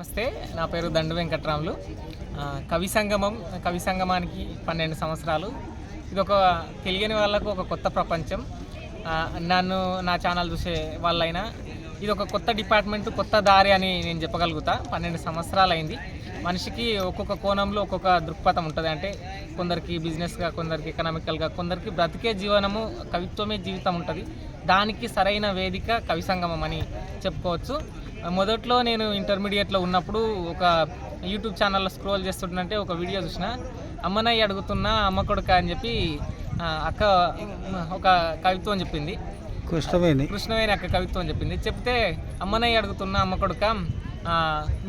నమస్తే నా పేరు దండు వెంకట్రాములు. కవి సంగమం కవి సంగమానికి పన్నెండు సంవత్సరాలు. ఇది ఒక తెలియని వాళ్ళకు ఒక కొత్త ప్రపంచం. నన్ను నా ఛానల్ చూసే వాళ్ళైనా ఇది ఒక కొత్త డిపార్ట్మెంట్ కొత్త దారి అని నేను చెప్పగలుగుతా. పన్నెండు సంవత్సరాలు అయింది మనిషికి ఒక్కొక్క కోణంలో ఒక్కొక్క దృక్పథం ఉంటుంది. అంటే కొందరికి బిజినెస్గా కొందరికి ఎకనామికల్గా కొందరికి బ్రతికే జీవనము కవిత్వమే జీవితం ఉంటుంది. దానికి సరైన వేదిక కవి సంగమం అని చెప్పుకోవచ్చు. మొదట్లో నేను ఇంటర్మీడియట్లో ఉన్నప్పుడు ఒక యూట్యూబ్ ఛానల్లో స్క్రోల్ చేస్తుంటే ఒక వీడియో చూసిన. అమ్మనయ్య అడుగుతున్నా అమ్మ కొడుక అని చెప్పి అక్క ఒక కవిత్వం చెప్పింది. కృష్ణవేణి. కృష్ణవేణి అక్క కవిత్వం చెప్పింది. చెప్తే అమ్మనయ్య అడుగుతున్నా అమ్మ కొడుక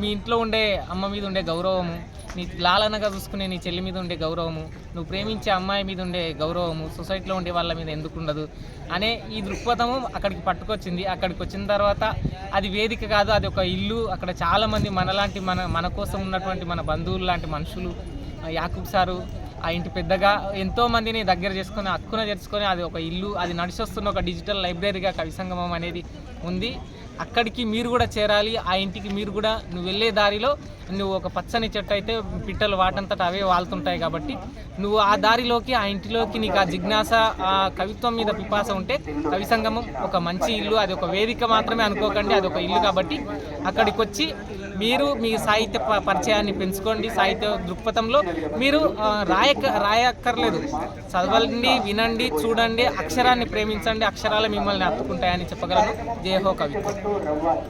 మీ ఇంట్లో ఉండే అమ్మ మీద ఉండే గౌరవము నీ లాలనగా చూసుకునే నీ చెల్లి మీద ఉండే గౌరవము నువ్వు ప్రేమించే అమ్మాయి మీద ఉండే గౌరవము సొసైటీలో ఉండే వాళ్ళ మీద ఎందుకు ఉండదు అనే ఈ దృక్పథము అక్కడికి పట్టుకొచ్చింది. అక్కడికి వచ్చిన తర్వాత అది వేదిక కాదు అది ఒక ఇల్లు. అక్కడ చాలామంది మనలాంటి మన మన కోసం ఉన్నటువంటి మన బంధువులు లాంటి మనుషులు యాకూబ్ సారు ఆ ఇంటి పెద్దగా ఎంతో మందిని దగ్గర చేసుకొని హక్కున చేర్చుకొని అది ఒక ఇల్లు అది నడిచొస్తున్న ఒక డిజిటల్ లైబ్రరీగా కవి సంగమం అనేది ఉంది. అక్కడికి మీరు కూడా చేరాలి ఆ ఇంటికి మీరు కూడా నువ్వు వెళ్ళే దారిలో నువ్వు ఒక పచ్చని చెట్టు అయితే పిట్టలు వాటంతట అవే వాళ్తుంటాయి కాబట్టి నువ్వు ఆ దారిలోకి ఆ ఇంటిలోకి నీకు ఆ జిజ్ఞాస ఆ కవిత్వం మీద పిపాస ఉంటే కవి సంగమం ఒక మంచి ఇల్లు అది ఒక వేదిక మాత్రమే అనుకోకండి అది ఒక ఇల్లు కాబట్టి అక్కడికి వచ్చి మీరు మీ సాహిత్య ప- పరిచయాన్ని పెంచుకోండి. సాహిత్య దృక్పథంలో మీరు రాయ రాయక రాయక్కర్లేదు. చదవండి వినండి చూడండి అక్షరాన్ని ప్రేమించండి అక్షరాలు మిమ్మల్ని అత్తుకుంటాయని చెప్పగలను. జయహో కవిత్వం